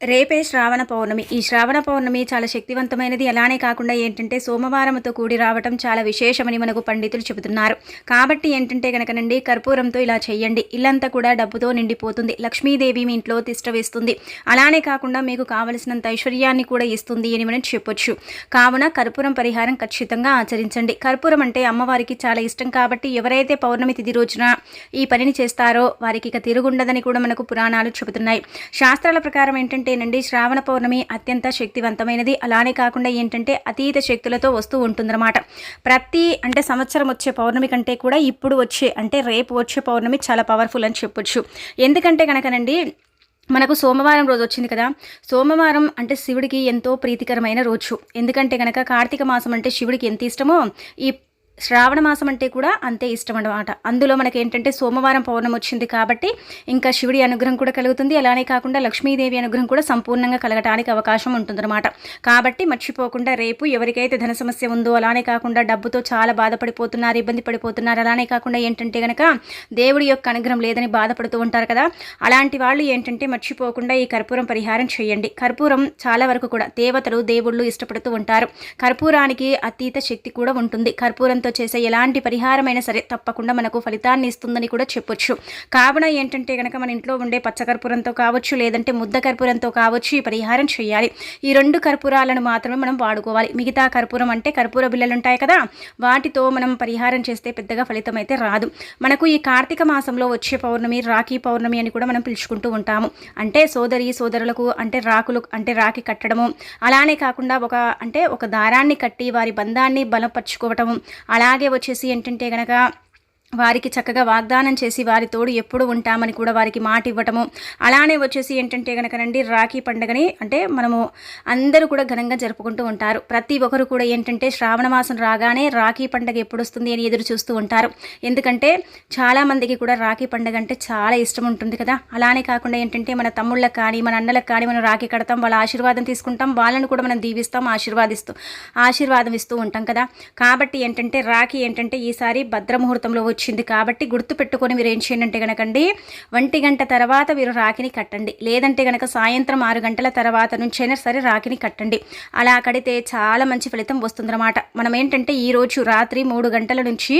రేపే శ్రావణ పౌర్ణమి. ఈ శ్రావణ పౌర్ణమి చాలా శక్తివంతమైనది. అలానే కాకుండా ఏంటంటే సోమవారంతో కూడి రావటం చాలా విశేషమని మనకు పండితులు చెబుతున్నారు. కాబట్టి ఏంటంటే కనుకనండి కర్పూరంతో ఇలా చేయండి ఇల్లంతా కూడా డబ్బుతో నిండిపోతుంది. లక్ష్మీదేవి మీ ఇంట్లో తిష్టవేస్తుంది అలానే కాకుండా మీకు కావలసినంత ఐశ్వర్యాన్ని కూడా ఇస్తుంది అని మనం చెప్పొచ్చు. కావున కర్పూరం పరిహారం ఖచ్చితంగా ఆచరించండి. కర్పూరం అంటే అమ్మవారికి చాలా ఇష్టం కాబట్టి ఎవరైతే పౌర్ణమి తిథి రోజున ఈ పనిని చేస్తారో వారికి ఇక తిరుగుండదని కూడా మనకు పురాణాలు చెబుతున్నాయి. శాస్త్రాల ప్రకారం ఏంటంటే ఏంటంటేనండి శ్రావణ పౌర్ణమి అత్యంత శక్తివంతమైనది. అలానే కాకుండా ఏంటంటే అతీత శక్తులతో వస్తూ ఉంటుందన్నమాట. ప్రతి అంటే సంవత్సరం వచ్చే పౌర్ణమి కంటే కూడా ఇప్పుడు వచ్చే అంటే రేపు వచ్చే పౌర్ణమి చాలా పవర్ఫుల్ అని చెప్పొచ్చు. ఎందుకంటే కనుకనండి మనకు సోమవారం రోజు వచ్చింది కదా. సోమవారం అంటే శివుడికి ఎంతో ప్రీతికరమైన రోజు. ఎందుకంటే కనుక కార్తీక మాసం అంటే శివుడికి ఎంత ఇష్టమో ఈ శ్రావణ మాసం అంటే కూడా అంతే ఇష్టం అనమాట అందులో మనకి ఏంటంటే సోమవారం పౌర్ణమి వచ్చింది కాబట్టి ఇంకా శివుడి అనుగ్రహం కూడా కలుగుతుంది. అలానే కాకుండా లక్ష్మీదేవి అనుగ్రహం కూడా సంపూర్ణంగా కలగటానికి అవకాశం ఉంటుందన్నమాట. కాబట్టి మర్చిపోకుండా రేపు ఎవరికైతే ధన సమస్య ఉందో అలానే కాకుండా డబ్బుతో చాలా బాధపడిపోతున్నారు ఇబ్బంది పడిపోతున్నారు అలానే కాకుండా ఏంటంటే కనుక దేవుడి యొక్క అనుగ్రహం లేదని బాధపడుతూ ఉంటారు కదా అలాంటి వాళ్ళు ఏంటంటే మర్చిపోకుండా ఈ కర్పూరం పరిహారం చేయండి. కర్పూరం చాలా వరకు కూడా దేవతలు దేవుళ్ళు ఇష్టపడుతూ ఉంటారు. కర్పూరానికి అతీత శక్తి కూడా ఉంటుంది. కర్పూరంతో కర్పూరంతో చేసే ఎలాంటి పరిహారమైనా సరే తప్పకుండా మనకు ఫలితాన్ని ఇస్తుందని కూడా చెప్పొచ్చు. కావున ఏంటంటే కనుక మన ఇంట్లో ఉండే పచ్చకర్పూరంతో కావచ్చు లేదంటే ముద్ద కర్పూరంతో కావచ్చు ఈ పరిహారం చేయాలి. ఈ రెండు కర్పూరాలను మాత్రమే మనం వాడుకోవాలి. మిగతా కర్పూరం అంటే కర్పూర బిల్లలు ఉంటాయి కదా వాటితో మనం పరిహారం చేస్తే పెద్దగా ఫలితం అయితే రాదు. మనకు ఈ కార్తీక మాసంలో వచ్చే పౌర్ణమి రాఖీ పౌర్ణమి అని కూడా మనం పిలుచుకుంటూ ఉంటాము. అంటే సోదరి సోదరులకు అంటే రాకులు అంటే రాఖీ కట్టడము అలానే కాకుండా ఒక అంటే ఒక దారాన్ని కట్టి వారి బంధాన్ని బలపరుచుకోవటము అలాగే వచ్చేసి ఏంటంటే కనుక వారికి చక్కగా వాగ్దానం చేసి వారి తోడు ఎప్పుడు ఉంటామని కూడా వారికి మాట ఇవ్వటము. అలానే వచ్చేసి ఏంటంటే కనుకనండి రాఖీ పండుగని అంటే మనము అందరూ కూడా ఘనంగా జరుపుకుంటూ ఉంటారు. ప్రతి ఒక్కరు కూడా ఏంటంటే శ్రావణ మాసం రాగానే రాఖీ పండుగ ఎప్పుడు వస్తుంది అని ఎదురు చూస్తూ ఉంటారు. ఎందుకంటే చాలామందికి కూడా రాఖీ పండుగ అంటే చాలా ఇష్టం ఉంటుంది కదా. అలానే కాకుండా ఏంటంటే మన తమ్ముళ్ళకి కానీ మన అన్నలకు కానీ మనం రాఖీ కడతాం వాళ్ళ ఆశీర్వాదం తీసుకుంటాం వాళ్ళని కూడా మనం దీవిస్తాం ఆశీర్వాదిస్తూ ఆశీర్వాదం ఇస్తూ ఉంటాం కదా. కాబట్టి ఏంటంటే రాఖీ ఏంటంటే ఈసారి భద్రముహూర్తంలో వచ్చింది కాబట్టి గుర్తు పెట్టుకొని మీరు ఏం చేయండి అంటే కనుకండి ఒంటి గంట తర్వాత మీరు రాఖిని కట్టండి. లేదంటే కనుక సాయంత్రం ఆరు గంటల తర్వాత నుంచైనా సరే రాఖిని కట్టండి. అలా కడితే చాలా మంచి ఫలితం వస్తుందన్నమాట. మనం ఏంటంటే ఈరోజు రాత్రి మూడు గంటల నుంచి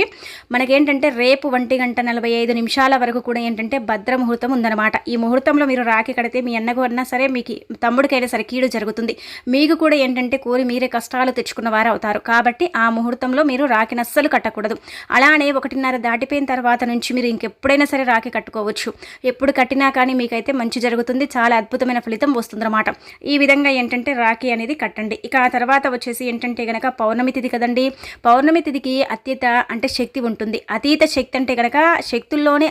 మనకేంటంటే రేపు ఒంటి గంట నలభై ఐదు నిమిషాల వరకు కూడా ఏంటంటే భద్ర ముహూర్తం ఉందన్నమాట. ఈ ముహూర్తంలో మీరు రాఖీ కడితే మీ అన్నకు అన్నా సరే మీకు తమ్ముడికైనా సరే కీడు జరుగుతుంది. మీకు కూడా ఏంటంటే కోరి మీరే కష్టాలు తెచ్చుకున్న వారు అవుతారు కాబట్టి ఆ ముహూర్తంలో మీరు రాకిని అస్సలు కట్టకూడదు. అలానే ఒకటిన్నర దాటిపోయిన తర్వాత నుంచి మీరు ఇంకెప్పుడైనా సరే రాఖీ కట్టుకోవచ్చు. ఎప్పుడు కట్టినా కానీ మీకైతే మంచి జరుగుతుంది. చాలా అద్భుతమైన ఫలితం వస్తుందన్నమాట. ఈ విధంగా ఏంటంటే రాఖీ అనేది కట్టండి. ఇక ఆ తర్వాత వచ్చేసి ఏంటంటే కనుక పౌర్ణమి తిథి కదండి. పౌర్ణమి తిథికి అత్యత అంటే శక్తి ఉంటుంది. అతీత శక్తి అంటే కనుక శక్తుల్లోనే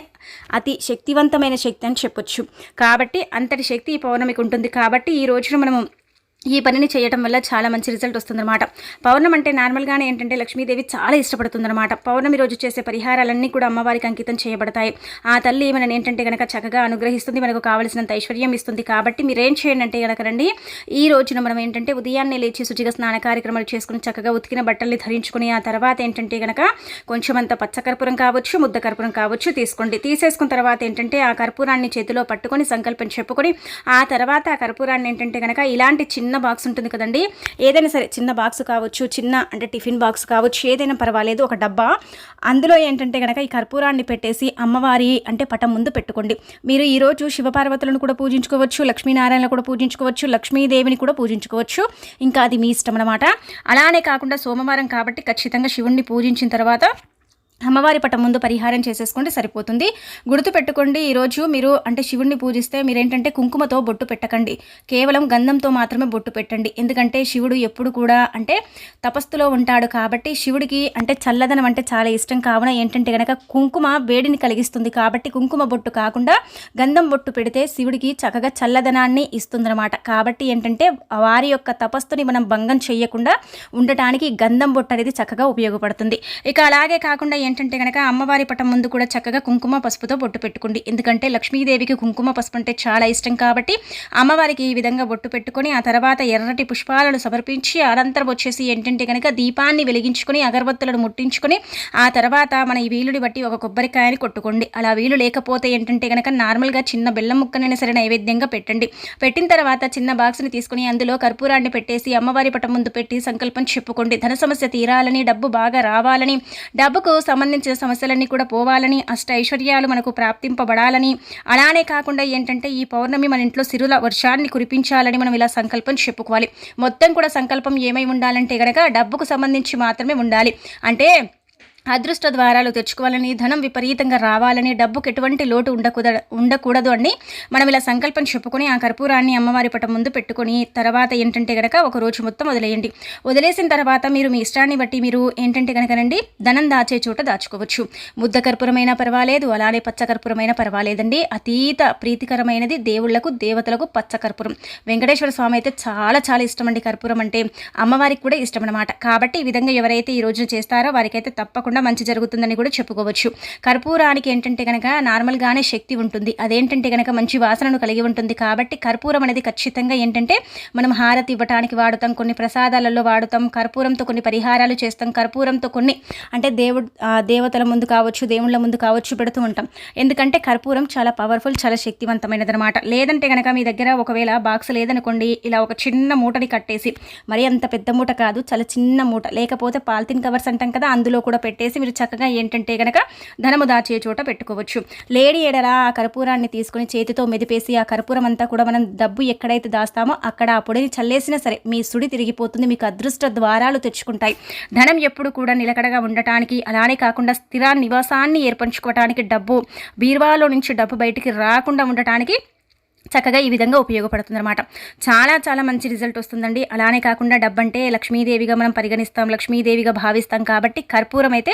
అతి శక్తివంతమైన శక్తి అని చెప్పొచ్చు. కాబట్టి అంతటి శక్తి ఈ పౌర్ణమికి ఉంటుంది. కాబట్టి ఈ రోజున మనము ఈ పనిని చేయడం వల్ల చాలా మంచి రిజల్ట్ వస్తుందన్నమాట. పౌర్ణం అంటే నార్మల్గానే ఏంటంటే లక్ష్మీదేవి చాలా ఇష్టపడుతుందన్నమాట. పౌర్ణమి రోజు చేసే పరిహారాలన్నీ కూడా అమ్మవారికి అంకితం చేయబడతాయి. ఆ తల్లి మనని ఏంటంటే కనుక చక్కగా అనుగ్రహిస్తుంది మనకు కావలసినంత ఐశ్వర్యం ఇస్తుంది కాబట్టి మీరు ఏం చేయండి అంటే కనుక రండి. ఈ రోజున మనం ఏంటంటే ఉదయాన్నే లేచి శుచిగా స్నాన కార్యక్రమాలు చేసుకుని చక్కగా ఉతికిన బట్టల్ని ధరించుకుని ఆ తర్వాత ఏంటంటే కనుక కొంచెం అంత పచ్చకర్పూరం కావచ్చు ముద్ద కర్పూరం కావచ్చు తీసుకోండి. తీసేసుకున్న తర్వాత ఏంటంటే ఆ కర్పూరాన్ని చేతిలో పట్టుకొని సంకల్పం చెప్పుకొని ఆ తర్వాత ఆ కర్పూరాన్ని ఏంటంటే కనుక ఇలాంటి చిన్న చిన్న బాక్స్ ఉంటుంది కదండి. ఏదైనా సరే చిన్న బాక్స్ కావచ్చు చిన్న అంటే టిఫిన్ బాక్స్ కావచ్చు ఏదైనా పర్వాలేదు ఒక డబ్బా. అందులో ఏంటంటే కనుక ఈ కర్పూరాన్ని పెట్టేసి అమ్మవారి అంటే పటం ముందు పెట్టుకోండి. మీరు ఈరోజు శివపార్వతులను కూడా పూజించుకోవచ్చు లక్ష్మీనారాయణను కూడా పూజించుకోవచ్చు లక్ష్మీదేవిని కూడా పూజించుకోవచ్చు. ఇంకా అది మీ ఇష్టం అనమాట అలానే కాకుండా సోమవారం కాబట్టి ఖచ్చితంగా శివుణ్ణి పూజించిన తర్వాత అమ్మవారి పటం ముందు పరిహారం చేసేసుకుంటే సరిపోతుంది. గుర్తు పెట్టుకోండి ఈరోజు మీరు అంటే శివుడిని పూజిస్తే మీరేంటంటే కుంకుమతో బొట్టు పెట్టకండి. కేవలం గంధంతో మాత్రమే బొట్టు పెట్టండి. ఎందుకంటే శివుడు ఎప్పుడు కూడా అంటే తపస్సులో ఉంటాడు కాబట్టి శివుడికి అంటే చల్లదనం అంటే చాలా ఇష్టం. కావున ఏంటంటే కనుక కుంకుమ వేడిని కలిగిస్తుంది కాబట్టి కుంకుమ బొట్టు కాకుండా గంధం బొట్టు పెడితే శివుడికి చక్కగా చల్లదనాన్ని ఇస్తుందన్నమాట. కాబట్టి ఏంటంటే వారి యొక్క తపస్సుని మనం భంగం చేయకుండా ఉండటానికి గంధం బొట్టు అనేది చక్కగా ఉపయోగపడుతుంది. ఇక అలాగే కాకుండా ఏంటంటే కనుక అమ్మవారి పటం ముందు కూడా చక్కగా కుంకుమ పసుపుతో బొట్టు పెట్టుకోండి. ఎందుకంటే లక్ష్మీదేవికి కుంకుమ పసుపు అంటే చాలా ఇష్టం కాబట్టి అమ్మవారికి ఈ విధంగా బొట్టు పెట్టుకొని ఆ తర్వాత ఎర్రటి పుష్పాలను సమర్పించి అనంతరం వచ్చేసి ఏంటంటే కనుక దీపాన్ని వెలిగించుకొని అగరబత్తులను ముట్టించుకొని ఆ తర్వాత మన ఈ వీలుని బట్టి ఒక కొబ్బరికాయని కొట్టుకోండి. అలా వీలు లేకపోతే ఏంటంటే కనుక నార్మల్గా చిన్న బెల్లం ముక్కనైనా సరే నైవేద్యంగా పెట్టండి. పెట్టిన తర్వాత చిన్న బాక్స్ని తీసుకుని అందులో కర్పూరాన్ని పెట్టేసి అమ్మవారి పటం ముందు పెట్టి సంకల్పం చెప్పుకోండి. ధన సమస్య తీరాలని డబ్బు బాగా రావాలని డబ్బుకు సంబంధించిన సమస్యలన్నీ కూడా పోవాలని అష్ట ఐశ్వర్యాలు మనకు ప్రాప్తింపబడాలని. అలానే కాకుండా ఏంటంటే ఈ పౌర్ణమి మన ఇంట్లో సిరుల వర్షాన్ని కురిపించాలని మనం ఇలా సంకల్పం చెప్పుకోవాలి. మొత్తం కూడా సంకల్పం ఏమై ఉండాలంటే గనక డబ్బుకు సంబంధించి మాత్రమే ఉండాలి. అంటే అదృష్ట ద్వారాలు తెచ్చుకోవాలని ధనం విపరీతంగా రావాలని డబ్బుకు ఎటువంటి లోటు ఉండకూడ ఉండకూడదు అని మనం ఇలా సంకల్పం చెప్పుకొని ఆ కర్పూరాన్ని అమ్మవారి పటం ముందు పెట్టుకొని తర్వాత ఏంటంటే గనక ఒక రోజు మొత్తం వదిలేయండి. వదిలేసిన తర్వాత మీరు మీ ఇష్టాన్ని బట్టి మీరు ఏంటంటే కనుకనండి ధనం దాచే చోట దాచుకోవచ్చు. ముద్ద కర్పూరమైనా పర్వాలేదు అలానే పచ్చ కర్పూరమైనా పర్వాలేదండి. అతీత ప్రీతికరమైనది దేవుళ్ళకు దేవతలకు పచ్చ కర్పూరం. వెంకటేశ్వర స్వామి అయితే చాలా చాలా ఇష్టం అండి కర్పూరం అంటే. అమ్మవారికి కూడా ఇష్టం అనమాట కాబట్టి ఈ విధంగా ఎవరైతే ఈ రోజు చేస్తారో వారికైతే తప్పకుండా తప్పకుండా మంచి జరుగుతుందని కూడా చెప్పుకోవచ్చు. కర్పూరానికి ఏంటంటే కనుక నార్మల్గానే శక్తి ఉంటుంది. అదేంటంటే కనుక మంచి వాసనను కలిగి ఉంటుంది. కాబట్టి కర్పూరం అనేది ఖచ్చితంగా ఏంటంటే మనం హారతి ఇవ్వడానికి వాడుతాం కొన్ని ప్రసాదాలలో వాడుతాం కర్పూరంతో కొన్ని పరిహారాలు చేస్తాం కర్పూరంతో కొన్ని అంటే దేవుడు దేవతల ముందు కావచ్చు దేవుళ్ళ ముందు కావచ్చు పెడుతూ ఉంటాం. ఎందుకంటే కర్పూరం చాలా పవర్ఫుల్ చాలా శక్తివంతమైనది అనమాట లేదంటే కనుక మీ దగ్గర ఒకవేళ బాక్స్ లేదనుకోండి ఇలా ఒక చిన్న మూటని కట్టేసి మరి అంత పెద్ద మూట కాదు చాలా చిన్న మూట. లేకపోతే పాలిథిన్ కవర్స్ అంటాం కదా అందులో కూడా పెట్టి పెట్టేసి మీరు చక్కగా ఏంటంటే కనుక ధనము దాచే చోట పెట్టుకోవచ్చు. లేడీ ఎడల ఆ కర్పూరాన్ని తీసుకుని చేతితో మెదిపేసి ఆ కర్పూరం అంతా కూడా మనం డబ్బు ఎక్కడైతే దాస్తామో అక్కడ ఆ పొడిని చల్లేసినా సరే మీ సుడి తిరిగిపోతుంది మీకు అదృష్ట ద్వారాలు తెచ్చుకుంటాయి. ధనం ఎప్పుడు కూడా నిలకడగా ఉండటానికి అలానే కాకుండా స్థిర నివాసాన్ని ఏర్పరచుకోవటానికి డబ్బు బీర్వాలో నుంచి డబ్బు బయటికి రాకుండా ఉండటానికి చక్కగా ఈ విధంగా ఉపయోగపడుతుంది అనమాట చాలా చాలా మంచి రిజల్ట్ వస్తుందండి. అలానే కాకుండా డబ్బంటే లక్ష్మీదేవిగా మనం పరిగణిస్తాం లక్ష్మీదేవిగా భావిస్తాం కాబట్టి కర్పూరం అయితే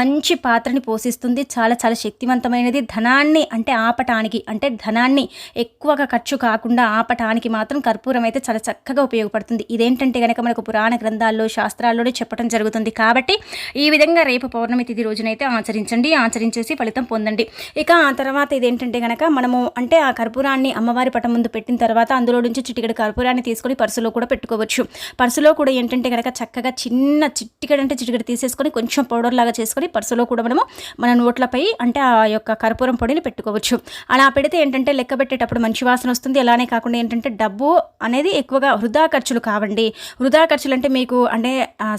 మంచి పాత్రని పోషిస్తుంది. చాలా చాలా శక్తివంతమైనది. ధనాన్ని అంటే ఆపటానికి అంటే ధనాన్ని ఎక్కువగా ఖర్చు కాకుండా ఆపటానికి మాత్రం కర్పూరం అయితే చాలా చక్కగా ఉపయోగపడుతుంది. ఇదేంటంటే కనుక మనకు పురాణ గ్రంథాల్లో శాస్త్రాల్లోనే చెప్పడం జరుగుతుంది కాబట్టి ఈ విధంగా రేపు పౌర్ణమి తిథి రోజునైతే ఆచరించండి. ఆచరించేసి ఫలితం పొందండి. ఇక ఆ తర్వాత ఇదేంటంటే కనుక మనము అంటే ఆ కర్పూరాన్ని అమ్మవారి పటం ముందు పెట్టిన తర్వాత అందులో నుంచి చిటికెడు కర్పూరాన్ని తీసుకొని పర్సులో కూడా పెట్టుకోవచ్చు. పర్సులో కూడా ఏంటంటే కనుక చక్కగా చిన్న చిట్టికడ అంటే చిటికెడు తీసేసుకొని కొంచెం పౌడర్ లాగా చేసుకొని పర్సులో కూడా మనము మన నోట్లపై అంటే ఆ యొక్క కర్పూరం పొడిని పెట్టుకోవచ్చు. అలా పెడితే ఏంటంటే లెక్క పెట్టేటప్పుడు మంచి వాసన వస్తుంది. అలానే కాకుండా ఏంటంటే డబ్బు అనేది ఎక్కువగా వృధా ఖర్చులు కావండి. వృధా ఖర్చులు అంటే మీకు అంటే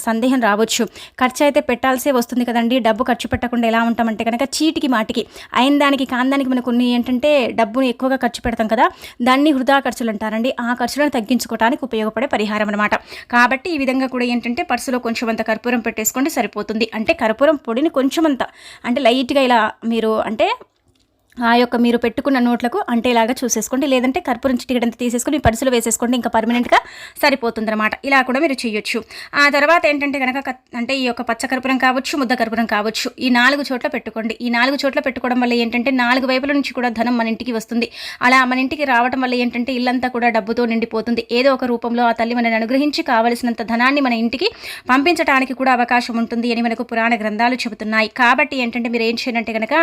సందేహం రావచ్చు. ఖర్చు అయితే పెట్టాల్సే వస్తుంది కదండి. డబ్బు ఖర్చు పెట్టకుండా ఎలా ఉంటామంటే కనుక చీటికి మాటికి అయిన దానికి కాందానికి మనకు కొన్ని ఏంటంటే డబ్బును ఎక్కువగా ఖర్చు పెడతాం కదా దాన్ని వృధా ఖర్చులు అంటారండి. ఆ ఖర్చులను తగ్గించుకోవడానికి ఉపయోగపడే పరిహారం అనమాట కాబట్టి ఈ విధంగా కూడా ఏంటంటే పర్సులో కొంచెం అంత కర్పూరం పెట్టేసుకోండి సరిపోతుంది. అంటే కర్పూరం పొడిని కొంచెం అంత అంటే లైట్గా ఇలా మీరు అంటే ఆ యొక్క మీరు పెట్టుకున్న నోట్లకు అంటేలాగా చూసేసుకోండి. లేదంటే కర్పూరం చిటికడంత తీసేసుకొని పరుసులు వేసేసుకోండి. ఇంకా పర్మనెంట్గా సరిపోతుంది అనమాట ఇలా కూడా మీరు చేయొచ్చు. ఆ తర్వాత ఏంటంటే కనుక అంటే ఈ యొక్క పచ్చ కర్పూరం కావచ్చు ముద్ద కర్పూరం కావచ్చు ఈ నాలుగు చోట్ల పెట్టుకోండి. ఈ నాలుగు చోట్ల పెట్టుకోవడం వల్ల ఏంటంటే నాలుగు వైపుల నుంచి కూడా ధనం మన ఇంటికి వస్తుంది. అలా మన ఇంటికి రావడం వల్ల ఏంటంటే ఇల్లంతా కూడా డబ్బుతో నిండిపోతుంది. ఏదో ఒక రూపంలో ఆ తల్లి మనని అనుగ్రహించి కావలసినంత ధనాన్ని మన ఇంటికి పంపించడానికి కూడా అవకాశం ఉంటుంది అని మనకు పురాణ గ్రంథాలు చెబుతున్నాయి. కాబట్టి ఏంటంటే మీరు ఏం చేయాలంటే కనుక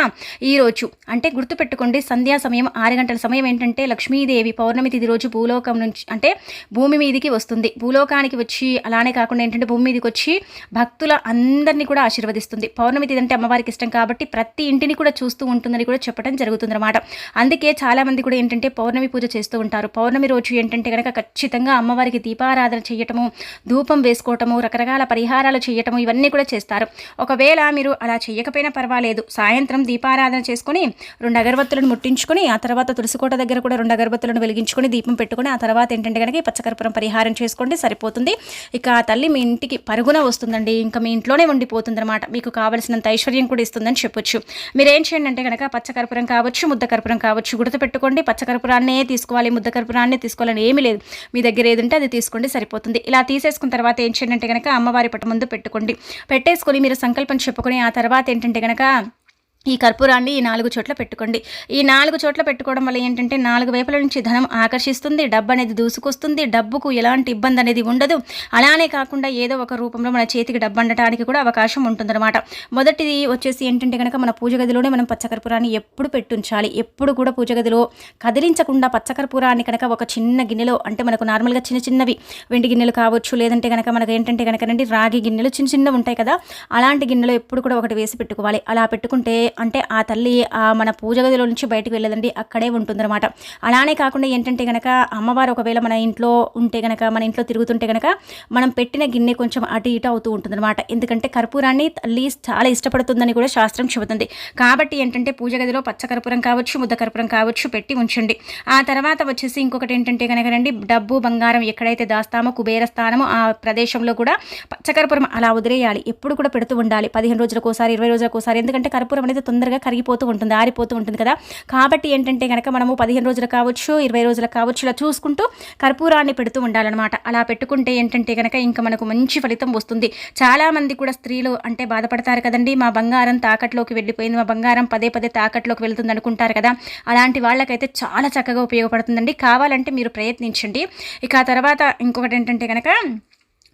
ఈరోజు అంటే గుర్తుపెట్టుకోండి సంధ్యా సమయం ఆరు గంటల సమయం ఏంటంటే లక్ష్మీదేవి పౌర్ణమి తిది రోజు భూలోకం నుంచి అంటే భూమి మీదికి వస్తుంది. భూలోకానికి వచ్చి అలానే కాకుండా ఏంటంటే భూమి మీదకి వచ్చి భక్తుల అందరినీ కూడా ఆశీర్వదిస్తుంది. పౌర్ణమి తిది అంటే అమ్మవారికి ఇష్టం కాబట్టి ప్రతి ఇంటిని కూడా చూస్తూ ఉంటుందని కూడా చెప్పడం జరుగుతుందన్నమాట. అందుకే చాలామంది కూడా ఏంటంటే పౌర్ణమి పూజ చేస్తూ ఉంటారు. పౌర్ణమి రోజు ఏంటంటే కనుక ఖచ్చితంగా అమ్మవారికి దీపారాధన చేయటము ధూపం వేసుకోవటము రకరకాల పరిహారాలు చేయటము ఇవన్నీ కూడా చేస్తారు. ఒకవేళ మీరు అలా చేయకపోయినా పర్వాలేదు. సాయంత్రం దీపారాధన చేసుకొని రెండు అగరబత్తులను ముట్టించుకొని ఆ తర్వాత తులసికోట దగ్గర కూడా రెండు అగరబత్తులను వెలిగించుకొని దీపం పెట్టుకుని ఆ తర్వాత ఏంటంటే కనుక పచ్చకర్పూరం పరిహారం చేసుకోండి సరిపోతుంది. ఇక ఆ తల్లి మీ ఇంటికి పరుగున వస్తుందండి. ఇంకా మీ ఇంట్లోనే ఉండిపోతుంది అనమాట మీకు కావలసినంత ఐశ్వర్యం కూడా ఇస్తుందని చెప్పొచ్చు. మీరు ఏం చేయండి అంటే కనుక పచ్చకర్పూరం కావచ్చు ముద్ద కర్పూరం కావచ్చు గుర్తు పెట్టుకోండి పచ్చకర్పూరాన్నే తీసుకోవాలి ముద్ద కర్పూరాన్ని తీసుకోవాలని ఏమీ లేదు. మీ దగ్గర ఏదంటే అది తీసుకోండి సరిపోతుంది. ఇలా తీసేసుకున్న తర్వాత ఏం చేయండి అంటే కనుక అమ్మవారి పట్ట ముందు పెట్టుకోండి. పెట్టేసుకొని మీరు సంకల్పం చెప్పుకొని ఆ తర్వాత ఏంటంటే కనుక ఈ కర్పూరాన్ని ఈ నాలుగు చోట్ల పెట్టుకోండి. ఈ నాలుగు చోట్ల పెట్టుకోవడం వల్ల ఏంటంటే నాలుగు వైపుల నుంచి ధనం ఆకర్షిస్తుంది డబ్బు అనేది దూసుకొస్తుంది డబ్బుకు ఎలాంటి ఇబ్బంది అనేది ఉండదు. అలానే కాకుండా ఏదో ఒక రూపంలో మన చేతికి డబ్బు అందడానికి కూడా అవకాశం ఉంటుందన్నమాట. మొదటిది వచ్చేసి ఏంటంటే కనుక మన పూజ గదిలోనే మనం పచ్చకర్పూరాన్ని ఎప్పుడు పెట్టుంచాలి. ఎప్పుడు కూడా పూజ గదిలో కదిలించకుండా పచ్చకర్పూరాన్ని కనుక ఒక చిన్న గిన్నెలో అంటే మనకు నార్మల్గా చిన్న చిన్నవి వెండి గిన్నెలు కావచ్చు లేదంటే కనుక మనకు ఏంటంటే కనుక రాగి గిన్నెలు చిన్న చిన్నవి ఉంటాయి కదా అలాంటి గిన్నెలో ఎప్పుడు కూడా ఒకటి వేసి పెట్టుకోవాలి. అలా పెట్టుకుంటే అంటే ఆ తల్లి ఆ మన పూజ గదిలో నుంచి బయటకు వెళ్ళదండి అక్కడే ఉంటుందన్నమాట. అలానే కాకుండా ఏంటంటే కనుక అమ్మవారు ఒకవేళ మన ఇంట్లో ఉంటే కనుక మన ఇంట్లో తిరుగుతుంటే కనుక మనం పెట్టిన గిన్నె కొంచెం అటు ఇటు అవుతూ ఉంటుందన్నమాట. ఎందుకంటే కర్పూరాన్ని తల్లి చాలా ఇష్టపడుతుందని కూడా శాస్త్రం చెబుతుంది. కాబట్టి ఏంటంటే పూజ గదిలో పచ్చకర్పూరం కావచ్చు ముద్ద కర్పూరం కావచ్చు పెట్టి ఉంచండి. ఆ తర్వాత వచ్చేసి ఇంకొకటి ఏంటంటే కనుక రండి డబ్బు బంగారం ఎక్కడైతే దాస్తామో కుబేర స్థానమో ఆ ప్రదేశంలో కూడా పచ్చకర్పూరం అలా వదిలేయాలి. ఎప్పుడు కూడా పెడుతూ ఉండాలి. పదిహేను రోజులకు ఒకసారి ఇరవై రోజులకు ఒకసారి. ఎందుకంటే కర్పూరం అనేది తొందరగా కరిగిపోతూ ఉంటుంది ఆరిపోతూ ఉంటుంది కదా. కాబట్టి ఏంటంటే కనుక మనము పదిహేను రోజులు కావచ్చు ఇరవై రోజులు కావచ్చు ఇలా చూసుకుంటూ కర్పూరాన్ని పెడుతూ ఉండాలన్నమాట. అలా పెట్టుకుంటే ఏంటంటే కనుక ఇంకా మనకు మంచి ఫలితం వస్తుంది. చాలామంది కూడా స్త్రీలు అంటే బాధపడతారు కదండి మా బంగారం తాకట్లోకి వెళ్ళిపోయింది మా బంగారం పదే పదే తాకట్లోకి వెళ్తుంది అనుకుంటారు కదా. అలాంటి వాళ్ళకైతే చాలా చక్కగా ఉపయోగపడుతుందండి. కావాలంటే మీరు ప్రయత్నించండి. ఇక ఆ తర్వాత ఇంకొకటి ఏంటంటే కనుక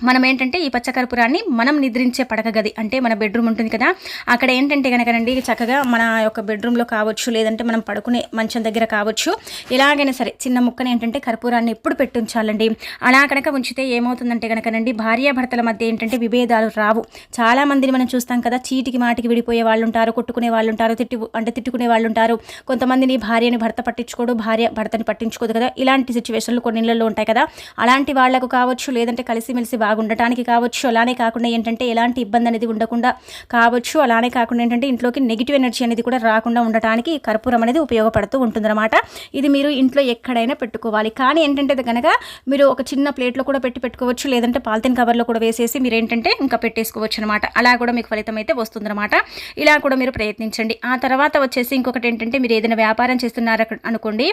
మనం ఏంటంటే ఈ పచ్చకర్పూరాన్ని మనం నిద్రించే పడక గది అంటే మన బెడ్రూమ్ ఉంటుంది కదా అక్కడ ఏంటంటే కనుకనండి చక్కగా మన యొక్క బెడ్రూమ్లో కావచ్చు లేదంటే మనం పడుకునే మంచం దగ్గర కావచ్చు ఎలాగైనా సరే చిన్న ముక్కని ఏంటంటే కర్పూరాన్ని ఎప్పుడు పెట్టించాలండి. అలా కనుక ఉంచితే ఏమవుతుందంటే కనుకనండి భార్యాభర్తల మధ్య ఏంటంటే విభేదాలు రావు. చాలా మందిని మనం చూస్తాం కదా చీటికి మాటికి విడిపోయే వాళ్ళు ఉంటారు కొట్టుకునే వాళ్ళు ఉంటారు తిట్టి అంటే తిట్టుకునే వాళ్ళు ఉంటారు కొంతమందిని భార్యని భర్త పట్టించుకోడు భార్య భర్తని పట్టించుకోదు కదా. ఇలాంటి సిచ్యువేషన్లు కొన్ని ఇళ్ళల్లో ఉంటాయి కదా. అలాంటి వాళ్ళకు కావచ్చు లేదంటే కలిసిమెలిసి బాగుండటానికి కావచ్చు అలానే కాకుండా ఏంటంటే ఎలాంటి ఇబ్బంది అనేది ఉండకుండా కావచ్చు అలానే కాకుండా ఏంటంటే ఇంట్లోకి నెగిటివ్ ఎనర్జీ అనేది కూడా రాకుండా ఉండటానికి కర్పూరం అనేది ఉపయోగపడుతూ ఉంటుందన్నమాట. ఇది మీరు ఇంట్లో ఎక్కడైనా పెట్టుకోవాలి. కానీ ఏంటంటే కనుక మీరు ఒక చిన్న ప్లేట్లో కూడా పెట్టి పెట్టుకోవచ్చు లేదంటే పాలిథిన్ కవర్లో కూడా వేసేసి మీరు ఏంటంటే ఇంకా పెట్టేసుకోవచ్చు అనమాట అలా కూడా మీకు ఫలితం అయితే వస్తుందన్నమాట. ఇలా కూడా మీరు ప్రయత్నించండి. ఆ తర్వాత వచ్చేసి ఇంకొకటి ఏంటంటే మీరు ఏదైనా వ్యాపారం చేస్తున్నారు అనుకోండి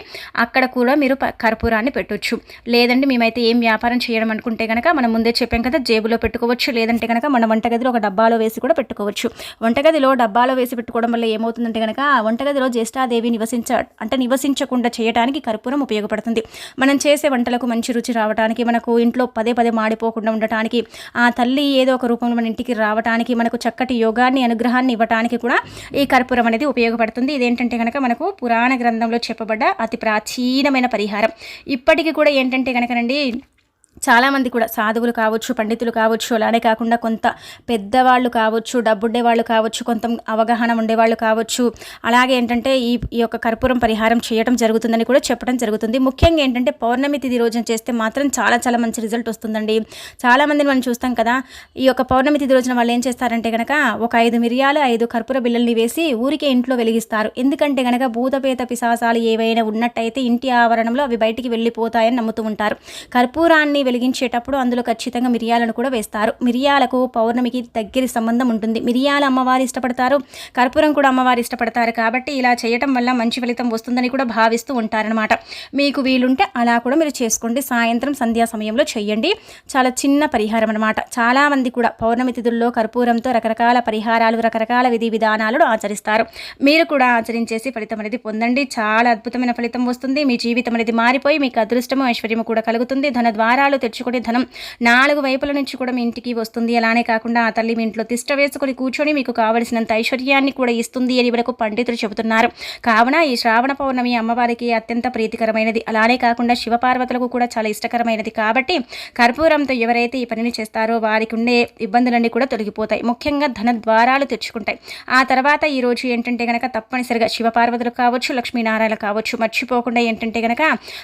అక్కడ కూడా మీరు కర్పూరాన్ని పెట్టొచ్చు. లేదంటే మేమైతే ఏం వ్యాపారం చేయడం అనుకుంటే కనుక మనం ముందే చెప్పాం కదా జేబులో పెట్టుకోవచ్చు. లేదంటే కనుక మన వంటగదిలో ఒక డబ్బాలో వేసి కూడా పెట్టుకోవచ్చు. వంటగదిలో డబ్బాలో వేసి పెట్టుకోవడం వల్ల ఏమవుతుందంటే కనుక ఆ వంటగదిలో జ్యేష్ఠాదేవి నివసించ అంటే నివసించకుండా చేయడానికి కర్పూరం ఉపయోగపడుతుంది. మనం చేసే వంటలకు మంచి రుచి రావడానికి మనకు ఇంట్లో పదే పదే మాడిపోకుండా ఉండటానికి ఆ తల్లి ఏదో ఒక రూపంలో మన ఇంటికి రావడానికి మనకు చక్కటి యోగాన్ని అనుగ్రహాన్ని ఇవ్వడానికి కూడా ఈ కర్పూరం అనేది ఉపయోగపడుతుంది. ఇదేంటంటే కనుక మనకు పురాణ గ్రంథంలో చెప్పబడ్డ అతి ప్రాచీనమైన పరిహారం. ఇప్పటికీ కూడా ఏంటంటే కనుకనండి చాలామంది కూడా సాధువులు కావచ్చు పండితులు కావచ్చు అలానే కాకుండా కొంత పెద్దవాళ్ళు కావచ్చు డబ్బుండే వాళ్ళు కావచ్చు కొంత అవగాహన ఉండేవాళ్ళు కావచ్చు. అలాగే ఏంటంటే ఈ ఈ యొక్క కర్పూరం పరిహారం చేయడం జరుగుతుందని కూడా చెప్పడం జరుగుతుంది. ముఖ్యంగా ఏంటంటే పౌర్ణమి తిథి రోజున చేస్తే మాత్రం చాలా చాలా మంచి రిజల్ట్ వస్తుందండి. చాలామందిని మనం చూస్తాం కదా ఈ యొక్క పౌర్ణమి తిథి రోజున వాళ్ళు ఏం చేస్తారంటే కనుక ఒక ఐదు మిరియాలు ఐదు కర్పూర బిల్లల్ని వేసి ఊరికే ఇంట్లో వెలిగిస్తారు. ఎందుకంటే కనుక భూతపేత పిశాసాలు ఏవైనా ఉన్నట్టయితే ఇంటి ఆవరణంలో అవి బయటికి వెళ్ళిపోతాయని నమ్ముతూ ఉంటారు. కర్పూరాన్ని వెలిగించేటప్పుడు అందులో ఖచ్చితంగా మిరియాలను కూడా వేస్తారు. మిరియాలకు పౌర్ణమికి దగ్గరి సంబంధం ఉంటుంది. మిరియాల అమ్మవారు ఇష్టపడతారు. కర్పూరం కూడా అమ్మవారు ఇష్టపడతారు కాబట్టి ఇలా చేయటం వల్ల మంచి ఫలితం వస్తుందని కూడా భావిస్తూ ఉంటారనమాట మీకు వీలుంటే అలా కూడా మీరు చేసుకోండి. సాయంత్రం సంధ్యా సమయంలో చేయండి. చాలా చిన్న పరిహారం అనమాట చాలామంది కూడా పౌర్ణమి తిథుల్లో కర్పూరంతో రకరకాల పరిహారాలు రకరకాల విధి విధానాలను ఆచరిస్తారు. మీరు కూడా ఆచరించేసి ఫలితం అనేది పొందండి. చాలా అద్భుతమైన ఫలితం వస్తుంది. మీ జీవితం అనేది మారిపోయి మీకు అదృష్టము ఐశ్వర్యము కూడా కలుగుతుంది. ధన ద్వారాలు తెచ్చుకునే ధనం నాలుగు వైపుల నుంచి కూడా మీ ఇంటికి వస్తుంది. అలానే కాకుండా ఆ తల్లి మీ ఇంట్లో తిష్ట వేసుకొని కూర్చొని మీకు కావలసినంత ఐశ్వర్యాన్ని కూడా ఇస్తుంది అని వరకు పండితులు చెబుతున్నారు. కావున ఈ శ్రావణ పౌర్ణమి అమ్మవారికి అత్యంత ప్రీతికరమైనది. అలానే కాకుండా శివపార్వతులకు కూడా చాలా ఇష్టకరమైనది కాబట్టి కర్పూరంతో ఎవరైతే ఈ పనిని చేస్తారో వారికి ఉండే ఇబ్బందులన్నీ కూడా తొలగిపోతాయి. ముఖ్యంగా ధన ద్వారాలు తెచ్చుకుంటాయి. ఆ తర్వాత ఈ రోజు ఏంటంటే కనుక తప్పనిసరిగా శివపార్వతులు కావచ్చు లక్ష్మీనారాయణ కావచ్చు మర్చిపోకుండా ఏంటంటే కనుక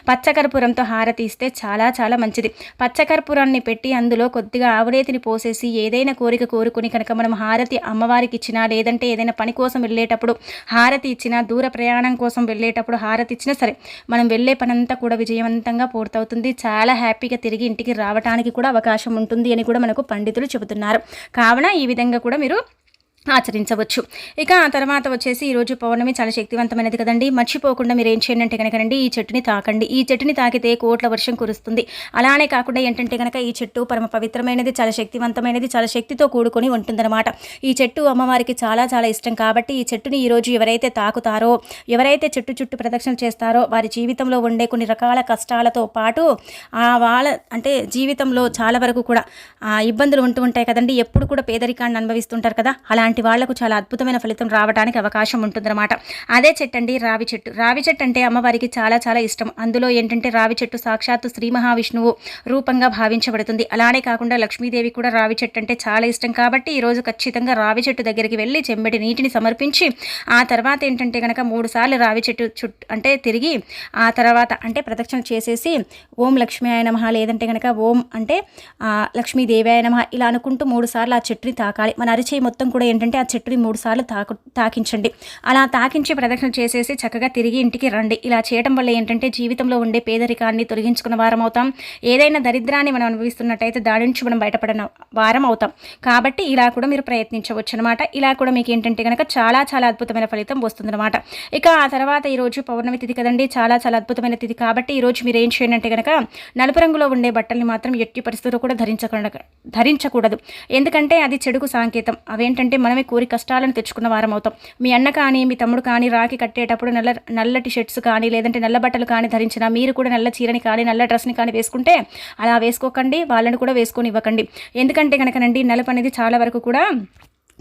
పచ్చకర్పూరంతో హారతి ఇస్తే చాలా చాలా మంచిది. పచ్చకర్పూరాన్ని పెట్టి అందులో కొద్దిగా ఆవునేతిని పోసేసి ఏదైనా కోరిక కోరుకుని కనుక మనం హారతి అమ్మవారికి ఇచ్చినా లేదంటే ఏదైనా పని కోసం వెళ్ళేటప్పుడు హారతి ఇచ్చినా దూర ప్రయాణం కోసం వెళ్ళేటప్పుడు హారతి ఇచ్చినా సరే మనం వెళ్ళే పనంతా కూడా విజయవంతంగా పూర్తవుతుంది. చాలా హ్యాపీగా తిరిగి ఇంటికి రావడానికి కూడా అవకాశం ఉంటుంది అని కూడా మనకు పండితులు చెబుతున్నారు. కావున ఈ విధంగా కూడా మీరు ఆచరించవచ్చు. ఇక ఆ తర్వాత వచ్చేసి ఈరోజు పౌర్ణమి చాలా శక్తివంతమైనది కదండి. మర్చిపోకుండా మీరు ఏం చేయండి అంటే కనుకనండి ఈ చెట్టుని తాకండి. ఈ చెట్టుని తాకితే కోట్ల వర్షం కురుస్తుంది. అలానే కాకుండా ఏంటంటే కనుక ఈ చెట్టు పరమ పవిత్రమైనది చాలా శక్తివంతమైనది చాలా శక్తితో కూడుకొని ఉంటుందన్నమాట. ఈ చెట్టు అమ్మవారికి చాలా చాలా ఇష్టం కాబట్టి ఈ చెట్టుని ఈరోజు ఎవరైతే తాకుతారో ఎవరైతే చెట్టు చుట్టూ ప్రదక్షిణ చేస్తారో వారి జీవితంలో ఉండే కొన్ని రకాల కష్టాలతో పాటు ఆ వాళ్ళ అంటే జీవితంలో చాలా వరకు కూడా ఆ ఇబ్బందులు ఉంటూ ఉంటాయి కదండి. ఎప్పుడు కూడా పేదరికాన్ని అనుభవిస్తుంటారు కదా. అలాంటి వాళ్ళకు చాలా అద్భుతమైన ఫలితం రావడానికి అవకాశం ఉంటుందన్నమాట. అదే చెట్టు అండి రావి చెట్టు. రావి చెట్టు అంటే అమ్మవారికి చాలా చాలా ఇష్టం. అందులో ఏంటంటే రావి చెట్టు సాక్షాత్తు శ్రీ మహావిష్ణువు రూపంగా భావించబడుతుంది. అలానే కాకుండా లక్ష్మీదేవి కూడా రావి చెట్టు అంటే చాలా ఇష్టం కాబట్టి ఈరోజు ఖచ్చితంగా రావి చెట్టు దగ్గరికి వెళ్ళి చెంబడి నీటిని సమర్పించి ఆ తర్వాత ఏంటంటే కనుక మూడు సార్లు రావి చెట్టు చుట్టూ అంటే తిరిగి ఆ తర్వాత అంటే ప్రదక్షిణ చేసేసి ఓం లక్ష్మీ ఆయన మహా లేదంటే కనుక ఓం అంటే లక్ష్మీదేవి ఆయన మహా ఇలా అనుకుంటూ మూడు సార్లు ఆ చెట్టుని తాకాలి. మన అరిచేయి మొత్తం కూడా ఏంటంటే ఆ చెట్టుని మూడు సార్లు తాకు తాకించండి. అలా తాకించి ప్రదక్షిణ చేసేసి చక్కగా తిరిగి ఇంటికి రండి. ఇలా చేయడం వల్ల ఏంటంటే జీవితంలో ఉండే పేదరికాన్ని తొలగించుకున్న వారం అవుతాం ఏదైనా దరిద్రాన్ని మనం అనుభవిస్తున్నట్టయితే దాని నుంచి మనం బయటపడిన వారం అవుతాం. కాబట్టి ఇలా కూడా మీరు ప్రయత్నించవచ్చు అనమాట ఇలా కూడా మీకు ఏంటంటే కనుక చాలా చాలా అద్భుతమైన ఫలితం వస్తుందన్నమాట ఇక ఆ తర్వాత ఈరోజు పౌర్ణమి తిథి కదండి. చాలా చాలా అద్భుతమైన తిథి. కాబట్టి ఈరోజు మీరు ఏం చేయండి కనుక నలుపు రంగులో ఉండే బట్టల్ని మాత్రం ఎట్టి పరిస్థితుల్లో కూడా ధరించకుండా ధరించకూడదు. ఎందుకంటే అది చెడుకు సాంకేతం. అవేంటంటే మనమే కోరి కష్టాలను తెచ్చుకున్న వారం అవుతాం మీ అన్న కానీ మీ తమ్ముడు కానీ రాఖీ కట్టేటప్పుడు నల్ల నల్లటి షర్ట్స్ కానీ లేదంటే నల్ల బట్టలు కానీ ధరించినా మీరు కూడా నల్ల చీరని కానీ నల్ల డ్రెస్ని కానీ వేసుకుంటే అలా వేసుకోకండి వాళ్ళని కూడా వేసుకొని ఇవ్వకండి. ఎందుకంటే కనుకనండి నలుపు అనేది చాలా వరకు కూడా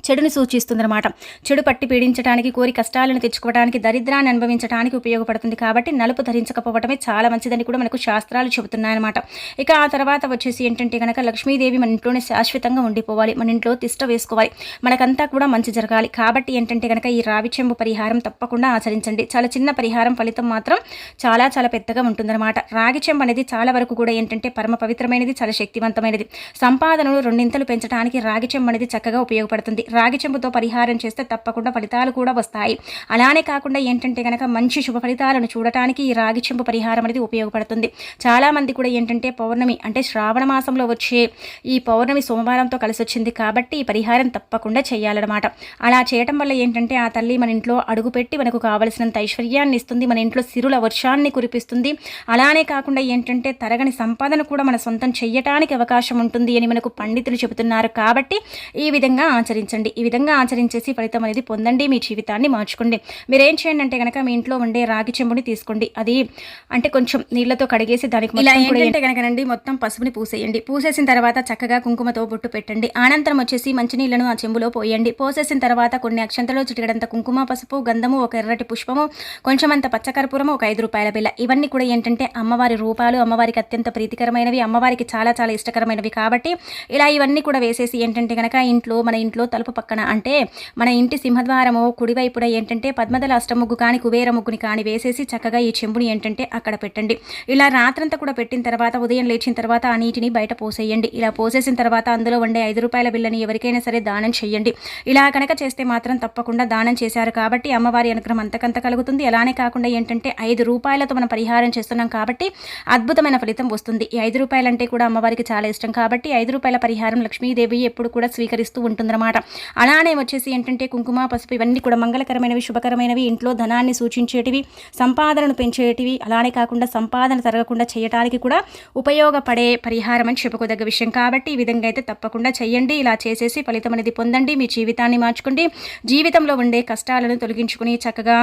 చెడుని సూచిస్తుందన్నమాట. చెడు పట్టి పీడించడానికి కోరి కష్టాలను తెచ్చుకోవడానికి దరిద్రాన్ని అనుభవించడానికి ఉపయోగపడుతుంది కాబట్టి నలుపు ధరించకపోవటమే చాలా మంచిదని కూడా మనకు శాస్త్రాలు చెబుతున్నాయన్నమాట. ఇక ఆ తర్వాత వచ్చేసి ఏంటంటే కనుక లక్ష్మీదేవి మన ఇంట్లోనే శాశ్వతంగా ఉండిపోవాలి మన ఇంట్లో తిష్ట వేసుకోవాలి మనకంతా కూడా మంచి జరగాలి. కాబట్టి ఏంటంటే కనుక ఈ రావి చెంబు పరిహారం తప్పకుండా ఆచరించండి. చాలా చిన్న పరిహారం ఫలితం మాత్రం చాలా చాలా పెద్దగా ఉంటుందన్నమాట. రాగి చెంబు అనేది చాలా వరకు కూడా ఏంటంటే పరమ పవిత్రమైనది చాలా శక్తివంతమైనది. సంపాదనను రెండింతలు పెంచడానికి రాగి చెంబు అనేది చక్కగా ఉపయోగపడుతుంది. రాగి చెంబుతో పరిహారం చేస్తే తప్పకుండా ఫలితాలు కూడా వస్తాయి. అలానే కాకుండా ఏంటంటే కనుక మంచి శుభ ఫలితాలను చూడటానికి ఈ రాగి చెంబు పరిహారం అనేది ఉపయోగపడుతుంది. చాలామంది కూడా ఏంటంటే పౌర్ణమి అంటే శ్రావణ మాసంలో వచ్చే ఈ పౌర్ణమి సోమవారంతో కలిసి వచ్చింది కాబట్టి ఈ పరిహారం తప్పకుండా చేయాలన్నమాట. అలా చేయటం వల్ల ఏంటంటే ఆ తల్లి మన ఇంట్లో అడుగుపెట్టి మనకు కావలసినంత ఐశ్వర్యాన్ని ఇస్తుంది మన ఇంట్లో సిరుల వర్షాన్ని కురిపిస్తుంది. అలానే కాకుండా ఏంటంటే తరగని సంపాదన కూడా మన సొంతం చేయటానికి అవకాశం ఉంటుంది అని మనకు పండితులు చెబుతున్నారు కాబట్టి ఈ విధంగా ఆచరించండి. ఈ విధంగా ఆచరించేసి ఫలితం అనేది పొందండి. మీ జీవితాన్ని మార్చుకోండి. మీరు ఏం చేయండి అంటే కనుక మీ ఇంట్లో ఉండే రాగి చెంబుని తీసుకోండి. అది అంటే కొంచెం నీళ్ళతో కడిగేసి దానికి ఇలా ఏంటంటే కనుకనండి మొత్తం పసుపుని పూసేయండి. పూసేసిన తర్వాత చక్కగా కుంకుమతో బొట్టు పెట్టండి. అనంతరం వచ్చేసి మంచినీళ్ళను ఆ చెంబులో పోయండి. పోసేసిన తర్వాత కొన్ని అక్షంతలో చిటికడంత కుంకుమ పసుపు గంధము ఒక ఎర్రటి పుష్పము కొంచెం అంత పచ్చకర్పూరము ఒక ఐదు రూపాయల బిల్ల ఇవన్నీ కూడా ఏంటంటే అమ్మవారి రూపాలు అమ్మవారికి అత్యంత ప్రీతికరమైనవి అమ్మవారికి చాలా చాలా ఇష్టకరమైనవి కాబట్టి ఇలా ఇవన్నీ కూడా వేసేసి ఏంటంటే కనుక ఇంట్లో మన ఇంట్లో తలుపు పక్కన అంటే మన ఇంటి సింహద్వారము కుడివైపున ఏంటంటే పద్మదల అష్టముగ్గు కానీ కుబేర ముగ్గుని కానీ వేసేసి చక్కగా ఈ చెంబుని ఏంటంటే అక్కడ పెట్టండి. ఇలా రాత్రంతా కూడా పెట్టిన తర్వాత ఉదయం లేచిన తర్వాత ఆ నీటిని బయట పోసేయండి. ఇలా పోసేసిన తర్వాత అందులో వండే ఐదు రూపాయల బిల్లని ఎవరికైనా సరే దానం చేయండి ఇలా కనుక చేస్తే మాత్రం తప్పకుండా దానం చేశారు కాబట్టి అమ్మవారి అనుగ్రహం అంతకంత కలుగుతుంది. అలానే కాకుండా ఏంటంటే ఐదు రూపాయలతో మనం పరిహారం చేస్తున్నాం కాబట్టి అద్భుతమైన ఫలితం వస్తుంది. ఈ ఐదు రూపాయలంటే కూడా అమ్మవారికి చాలా ఇష్టం కాబట్టి ఐదు రూపాయల పరిహారం లక్ష్మీదేవి ఎప్పుడు కూడా స్వీకరిస్తూ ఉంటుందన్నమాట. అలానే వచ్చేసి ఏంటంటే కుంకుమ పసుపు ఇవన్నీ కూడా మంగళకరమైనవి శుభకరమైనవి ఇంట్లో ధనాన్ని సూచించేటివి సంపాదనను పెంచేటివి అలానే కాకుండా సంపాదన తరగకుండా చేయటానికి కూడా ఉపయోగపడే పరిహారం అని చెప్పుకోదగ్గ విషయం. కాబట్టి ఈ విధంగా అయితే తప్పకుండా చేయండి. ఇలా చేసేసి ఫలితం అనేది పొందండి. మీ జీవితాన్ని మార్చుకోండి. జీవితంలో ఉండే కష్టాలను తొలగించుకుని చక్కగా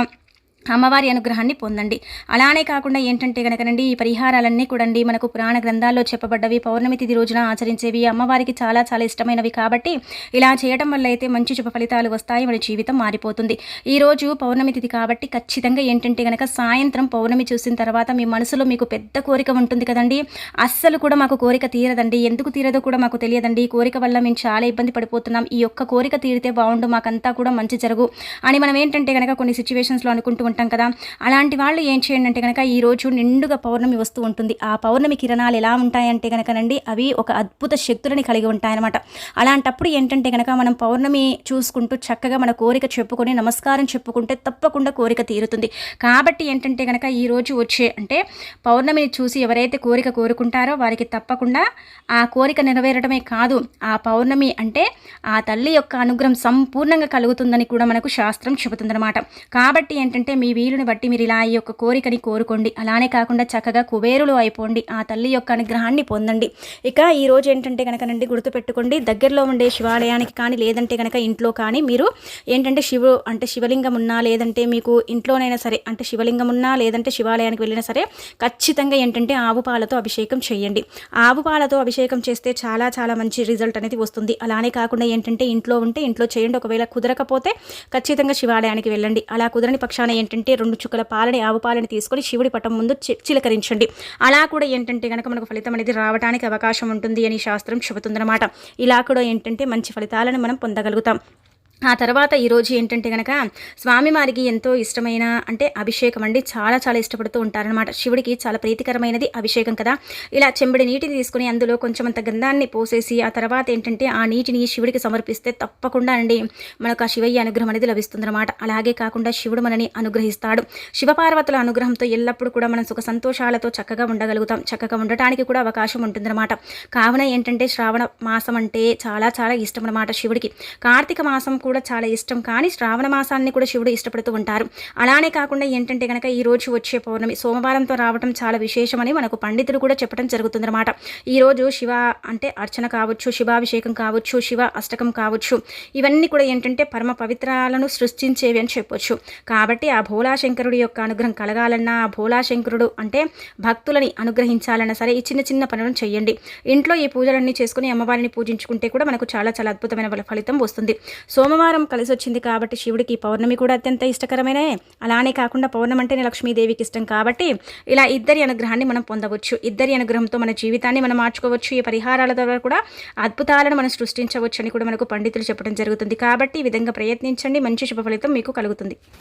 అమ్మవారి అనుగ్రహాన్ని పొందండి. అలానే కాకుండా ఏంటంటే కనుకనండి ఈ పరిహారాలన్నీ కూడా అండి మనకు పురాణ గ్రంథాల్లో చెప్పబడ్డవి పౌర్ణమి తిథి రోజున ఆచరించేవి అమ్మవారికి చాలా చాలా ఇష్టమైనవి కాబట్టి ఇలా చేయడం వల్ల అయితే మంచి శుభ ఫలితాలు వస్తాయి మన జీవితం మారిపోతుంది. ఈ రోజు పౌర్ణమి తిథి కాబట్టి ఖచ్చితంగా ఏంటంటే కనుక సాయంత్రం పౌర్ణమి చూసిన తర్వాత మీ మనసులో మీకు పెద్ద కోరిక ఉంటుంది కదండి. అస్సలు కూడా మాకు కోరిక తీరదండి. ఎందుకు తీరదో కూడా మాకు తెలియదండి. ఈ కోరిక వల్ల మేము చాలా ఇబ్బంది పడిపోతున్నాం. ఈ ఒక్క కోరిక తీరితే బాగుండు మాకంతా కూడా మంచి జరుగు అని మనం ఏంటంటే కనుక కొన్ని సిచ్యువేషన్స్లో అనుకుంటూ ఉంటాం కదా. అలాంటి వాళ్ళు ఏం చేయండి అంటే కనుక ఈరోజు నిండుగా పౌర్ణమి వస్తూ ఉంటుంది. ఆ పౌర్ణమి కిరణాలు ఎలా ఉంటాయంటే కనుకనండి అవి ఒక అద్భుత శక్తులని కలిగి ఉంటాయన్నమాట. అలాంటప్పుడు ఏంటంటే కనుక మనం పౌర్ణమి చూసుకుంటూ చక్కగా మన కోరిక చెప్పుకొని నమస్కారం చెప్పుకుంటే తప్పకుండా కోరిక తీరుతుంది. కాబట్టి ఏంటంటే కనుక ఈరోజు వచ్చే అంటే పౌర్ణమిని చూసి ఎవరైతే కోరిక కోరుకుంటారో వారికి తప్పకుండా ఆ కోరిక నెరవేరడమే కాదు ఆ పౌర్ణమి అంటే ఆ తల్లి యొక్క అనుగ్రహం సంపూర్ణంగా కలుగుతుందని కూడా మనకు శాస్త్రం చెబుతుందన్నమాట. కాబట్టి ఏంటంటే మీ వీలుని బట్టి మీరు ఇలా ఈ యొక్క కోరికని కోరుకోండి. అలానే కాకుండా చక్కగా కుబేరులు అయిపోండి. ఆ తల్లి యొక్క అనుగ్రహాన్ని పొందండి. ఇక ఈ రోజు ఏంటంటే కనుక నండి గుర్తుపెట్టుకోండి దగ్గరలో ఉండే శివాలయానికి కానీ లేదంటే కనుక ఇంట్లో కానీ మీరు ఏంటంటే శివు అంటే శివలింగం ఉన్నా లేదంటే మీకు ఇంట్లోనైనా సరే అంటే శివలింగం ఉన్నా లేదంటే శివాలయానికి వెళ్ళినా సరే ఖచ్చితంగా ఏంటంటే ఆవు పాలతో అభిషేకం చేయండి. ఆవు పాలతో అభిషేకం చేస్తే చాలా చాలా మంచి రిజల్ట్ అనేది వస్తుంది. అలానే కాకుండా ఏంటంటే ఇంట్లో ఉంటే ఇంట్లో చేయండి. ఒకవేళ కుదరకపోతే ఖచ్చితంగా శివాలయానికి వెళ్ళండి. అలా కుదరని పక్షాన ఏంటంటే రెండు చుక్కల పాలని ఆవు పాలని తీసుకొని శివుడి పటం ముందు చిలకరించండి. అలా కూడా ఏంటంటే కనుక మనకు ఫలితం అనేది రావడానికి అవకాశం ఉంటుంది అని శాస్త్రం చెబుతుందన్నమాట. ఇలా కూడా ఏంటంటే మంచి ఫలితాలను మనం పొందగలుగుతాం. ఆ తర్వాత ఈరోజు ఏంటంటే కనుక స్వామివారికి ఎంతో ఇష్టమైన అంటే అభిషేకం అండి. చాలా చాలా ఇష్టపడుతూ ఉంటారనమాట శివుడికి చాలా ప్రీతికరమైనది అభిషేకం కదా. ఇలా చెంబడి నీటిని తీసుకుని అందులో కొంచెం అంత గంధాన్ని పోసేసి ఆ తర్వాత ఏంటంటే ఆ నీటిని శివుడికి సమర్పిస్తే తప్పకుండా అండి మనకు ఆ శివయ్య అనుగ్రహం అనేది లభిస్తుందన్నమాట. అలాగే కాకుండా శివుడు మనని అనుగ్రహిస్తాడు. శివపార్వతుల అనుగ్రహంతో ఎల్లప్పుడూ కూడా మనం సుఖ సంతోషాలతో చక్కగా ఉండగలుగుతాం. చక్కగా ఉండటానికి కూడా అవకాశం ఉంటుందన్నమాట. కావున ఏంటంటే శ్రావణ మాసం అంటే చాలా చాలా ఇష్టం అనమాట శివుడికి. కార్తీక మాసం కూడా కూడా చాలా ఇష్టం. కానీ శ్రావణ మాసాన్ని కూడా శివుడు ఇష్టపడుతూ ఉంటారు. అలానే కాకుండా ఏంటంటే కనుక ఈ రోజు వచ్చే పౌర్ణమి సోమవారంతో రావడం చాలా విశేషమని మనకు పండితులు కూడా చెప్పడం జరుగుతుందన్నమాట. ఈరోజు శివ అంటే అర్చన కావచ్చు శివాభిషేకం కావచ్చు శివ అష్టకం కావచ్చు. ఇవన్నీ కూడా ఏంటంటే పరమ పవిత్రాలను సృష్టించేవి అని చెప్పొచ్చు. కాబట్టి ఆ భోలాశంకరుడి యొక్క అనుగ్రహం కలగాలన్నా ఆ భోలాశంకరుడు అంటే భక్తులని అనుగ్రహించాలన్నా సరే ఈ చిన్న చిన్న పనులను చేయండి ఇంట్లో ఈ పూజలన్నీ చేసుకుని అమ్మవారిని పూజించుకుంటే కూడా మనకు చాలా చాలా అద్భుతమైన ఫలితం వస్తుంది. సోమవారం సోమవారం కలిసి వచ్చింది కాబట్టి శివుడికి పౌర్ణమి కూడా అత్యంత ఇష్టకరమైన అలానే కాకుండా పౌర్ణమి అంటేనే లక్ష్మీదేవికి ఇష్టం కాబట్టి ఇలా ఇద్దరి అనుగ్రహాన్ని మనం పొందవచ్చు. ఇద్దరి అనుగ్రహంతో మన జీవితాన్ని మనం మార్చుకోవచ్చు. ఈ పరిహారాల ద్వారా కూడా అద్భుతాలను మనం సృష్టించవచ్చు అని కూడా మనకు పండితులు చెప్పడం జరుగుతుంది. కాబట్టి ఈ విధంగా ప్రయత్నించండి. మంచి శుభ ఫలితం మీకు కలుగుతుంది.